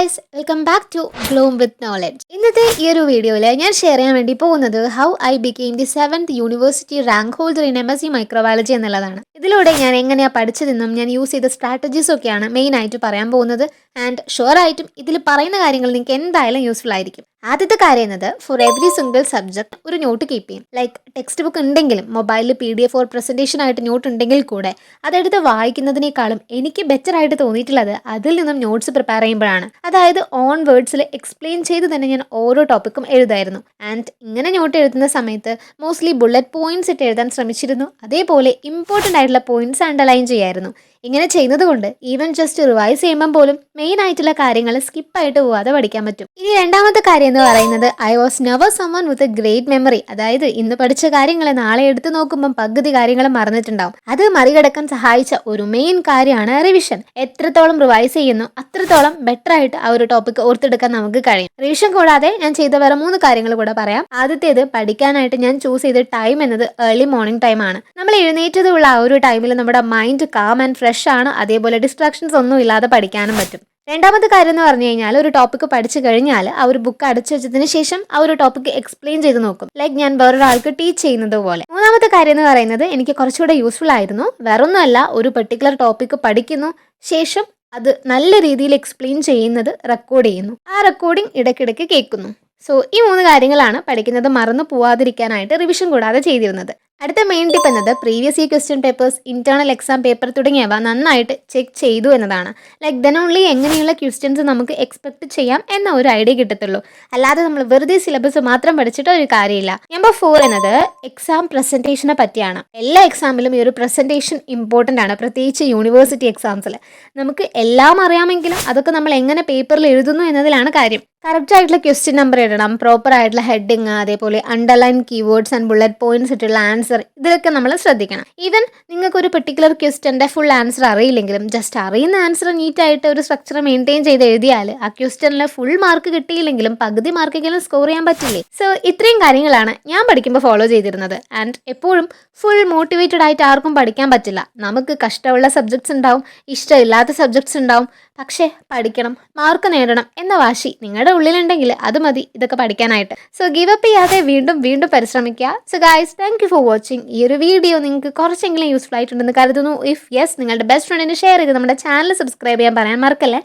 Guys welcome back to gloom with knowledge ഇന്നത്തെ ഈ ഒരു വീഡിയോയിൽ ഞാൻ ഷെയർ ചെയ്യാൻ വേണ്ടി പോകുന്നത് how I became the seventh university rank holder in M S C microbiology എന്നുള്ളതാണ്. ഇതിലൂടെ ഞാൻ എങ്ങനെയാണ് പഠിച്ചതെന്നും ഞാൻ യൂസ് ചെയ്ത സ്ട്രാറ്റജീസ് ഒക്കെയാണ് മെയിൻ ആയിട്ട് പറയാൻ പോകുന്നത്. ആൻഡ് ഷുവർ ആയിട്ടും ഇതിൽ പറയുന്ന കാര്യങ്ങൾ നിങ്ങൾക്ക് എന്തായാലും യൂസ്ഫുൾ ആയിരിക്കും. ആദ്യത്തെ കാര്യം എന്നത് ഫോർ എവറി സിംഗിൾ സബ്ജക്ട് ഒരു നോട്ട് കീപ്പ് ചെയ്യും. ലൈക്ക് ടെക്സ്റ്റ് ബുക്ക് ഉണ്ടെങ്കിലും മൊബൈലിൽ P D F or presentation ആയിട്ട് നോട്ട് ഉണ്ടെങ്കിൽ കൂടെ അതെടുത്ത് വായിക്കുന്നതിനേക്കാളും എനിക്ക് ബെറ്റർ ആയിട്ട് തോന്നിയിട്ടുള്ളത് അതിൽ നിന്നും നോട്ട്സ് പ്രിപ്പയർ ചെയ്യുമ്പോഴാണ്. അതായത് ഓൺ വേർഡ്സിൽ എക്സ്പ്ലെയിൻ ചെയ്ത് തന്നെ ഞാൻ ഓരോ ടോപ്പിക്കും എഴുതായിരുന്നു. ആൻഡ് ഇങ്ങനെ നോട്ട് എഴുതുന്ന സമയത്ത് മോസ്റ്റ്ലി ബുള്ളറ്റ് പോയിന്റ്സ് ഇട്ട് എഴുതാൻ ശ്രമിച്ചിരുന്നു. അതേപോലെ ഇമ്പോർട്ടന്റ് ആയിട്ടുള്ള പോയിന്റ്സ് അണ്ടർലൈൻ ചെയ്യായിരുന്നു. ഇങ്ങനെ ചെയ്യുന്നത് കൊണ്ട് ഈവൻ ജസ്റ്റ് റിവൈസ് ചെയ്യുമ്പം പോലും മെയിൻ ആയിട്ടുള്ള കാര്യങ്ങൾ സ്കിപ്പായിട്ട് പോവാതെ പഠിക്കാൻ പറ്റും. ഇനി രണ്ടാമത്തെ കാര്യം എന്ന് പറയുന്നത് I was never someone with a great memory അതായത് ഇന്ന് പഠിച്ച കാര്യങ്ങൾ നാളെ എടുത്തു നോക്കുമ്പോൾ പകുതി കാര്യങ്ങൾ മറന്നിട്ടുണ്ടാവും. അത് മറികടക്കാൻ സഹായിച്ച ഒരു മെയിൻ കാര്യമാണ് റിവിഷൻ എത്രത്തോളം റിവൈസ് ചെയ്യുന്നു അത്രത്തോളം ബെറ്റർ ആയിട്ട് ആ ഒരു ടോപ്പിക് ഓർത്തെടുക്കാൻ നമുക്ക് കഴിയും. റിവിഷൻ കൂടാതെ ഞാൻ ചെയ്ത വേറെ മൂന്ന് കാര്യങ്ങൾ കൂടെ പറയാം. ആദ്യത്തേത് പഠിക്കാനായിട്ട് ഞാൻ ചൂസ് ചെയ്ത ടൈം എന്നത് ഏർലി മോർണിംഗ് ടൈം ആണ്. നമ്മൾ എഴുന്നേറ്റതുള്ള ആ ഒരു ടൈമിൽ നമ്മുടെ മൈൻഡ് കാം ആൻഡ് ഫ്രഷ് ആണ്. അതേപോലെ ഡിസ്ട്രാക്ഷൻസ് ഒന്നും ഇല്ലാതെ പഠിക്കാനും പറ്റും. രണ്ടാമത്തെ കാര്യം എന്ന് പറഞ്ഞു കഴിഞ്ഞാൽ ഒരു ടോപ്പിക്ക് പഠിച്ചു കഴിഞ്ഞാൽ ആ ഒരു ബുക്ക് അടച്ചു വെച്ചതിന് ശേഷം ആ ഒരു ടോപ്പിക്ക് എക്സ്പ്ലെയിൻ ചെയ്ത് നോക്കും. ലൈക്ക് ഞാൻ വേറൊരാൾക്ക് ടീച്ച് ചെയ്യുന്നത് പോലെ. മൂന്നാമത്തെ കാര്യം എന്ന് പറയുന്നത് എനിക്ക് കുറച്ചുകൂടെ യൂസ്ഫുൾ ആയിരുന്നു. വേറൊന്നുമല്ല ഒരു പെർട്ടിക്കുലർ ടോപ്പിക്ക് പഠിക്കുന്നു ശേഷം അത് നല്ല രീതിയിൽ എക്സ്പ്ലെയിൻ ചെയ്യുന്നത് റെക്കോർഡ് ചെയ്യുന്നു. ആ റെക്കോർഡിംഗ് ഇടയ്ക്കിടയ്ക്ക് കേൾക്കുന്നു. സോ ഈ മൂന്ന് കാര്യങ്ങളാണ് പഠിക്കുന്നത് മറന്നു പോവാതിരിക്കാനായിട്ട് റിവിഷൻ കൂടാതെ ചെയ്തിരുന്നത്. അടുത്ത മെയിൻ ടിപ്പ് എന്നത് previous year question papers internal exam paper തുടങ്ങിയവ നന്നായിട്ട് ചെക്ക് ചെയ്തു എന്നതാണ്. ലൈക്ക് ദൻ ഓൺലി എങ്ങനെയുള്ള ക്വസ്റ്റ്യൻസ് നമുക്ക് എക്സ്പെക്ട് ചെയ്യാം എന്ന ഒരു ഐഡിയ കിട്ടത്തുള്ളൂ. അല്ലാതെ നമ്മൾ വെറുതെ സിലബസ് മാത്രം പഠിച്ചിട്ട് ഒരു കാര്യമില്ല. നമ്പർ ഫോർ എന്നത് എക്സാം പ്രസന്റേഷനെ പറ്റിയാണ്. എല്ലാ എക്സാമിലും ഈ ഒരു പ്രസന്റേഷൻ ഇമ്പോർട്ടന്റ് ആണ്. പ്രത്യേകിച്ച് യൂണിവേഴ്സിറ്റി എക്സാംസിൽ നമുക്ക് എല്ലാം അറിയാമെങ്കിലും അതൊക്കെ നമ്മൾ എങ്ങനെ പേപ്പറിൽ എഴുതുന്നു എന്നതിലാണ് കാര്യം. കറക്റ്റ് ആയിട്ടുള്ള ക്വസ്റ്റ്യൻ നമ്പർ ഇടണം. പ്രോപ്പർ ആയിട്ടുള്ള ഹെഡിങ് അതേപോലെ underline keywords and bullet points ഇട്ടുള്ള answer ഇതിലൊക്കെ നമ്മൾ ശ്രദ്ധിക്കണം. ഈവൻ നിങ്ങൾക്ക് ഒരു പെർട്ടിക്കുലർ ക്വസ്റ്റ്യന്റെ ഫുൾ ആൻസർ അറിയില്ലെങ്കിലും ജസ്റ്റ് അറിയുന്ന ആൻസർ നീറ്റായിട്ട് ഒരു സ്ട്രക്ചർ മെയിന്റെയിൻ ചെയ്ത് എഴുതിയാൽ ആ ക്വസ്റ്റ്യനിൽ ഫുൾ മാർക്ക് കിട്ടിയില്ലെങ്കിലും പകുതി മാർക്കെങ്കിലും സ്കോർ ചെയ്യാൻ പറ്റില്ലേ? സോ ഇത്രയും കാര്യങ്ങളാണ് ഞാൻ പഠിക്കുമ്പോൾ ഫോളോ ചെയ്തിരുന്നത്. ആൻഡ് എപ്പോഴും ഫുൾ മോട്ടിവേറ്റഡ് ആയിട്ട് ആർക്കും പഠിക്കാൻ പറ്റില്ല. നമുക്ക് കഷ്ടമുള്ള സബ്ജക്ട്സ് ഉണ്ടാവും ഇഷ്ടമില്ലാത്ത സബ്ജക്ട്സ് ഉണ്ടാവും. പക്ഷേ പഠിക്കണം മാർക്ക് നേടണം എന്ന വാശി നിങ്ങളുടെ ഉള്ളിലുണ്ടെങ്കിൽ അത് മതി ഇതൊക്കെ പഠിക്കാനായിട്ട്. സോ ഗിവ് അപ്പ് ചെയ്യാതെ വീണ്ടും വീണ്ടും പരിശ്രമിക്കുക. So guys thank you for watching ഈ ഒരു വീഡിയോ നിങ്ങൾക്ക് കുറച്ചെങ്കിലും യൂസ്ഫുൾ ആയിട്ടുണ്ടെന്ന് കരുതുന്നു. ഇഫ് യെസ് നിങ്ങളുടെ ബെസ്റ്റ് ഫ്രണ്ടിന് ഷെയർ ചെയ്ത് നമ്മുടെ ചാനൽ സബ്സ്ക്രൈബ് ചെയ്യാൻ പറയാൻ മറക്കല്ലേ?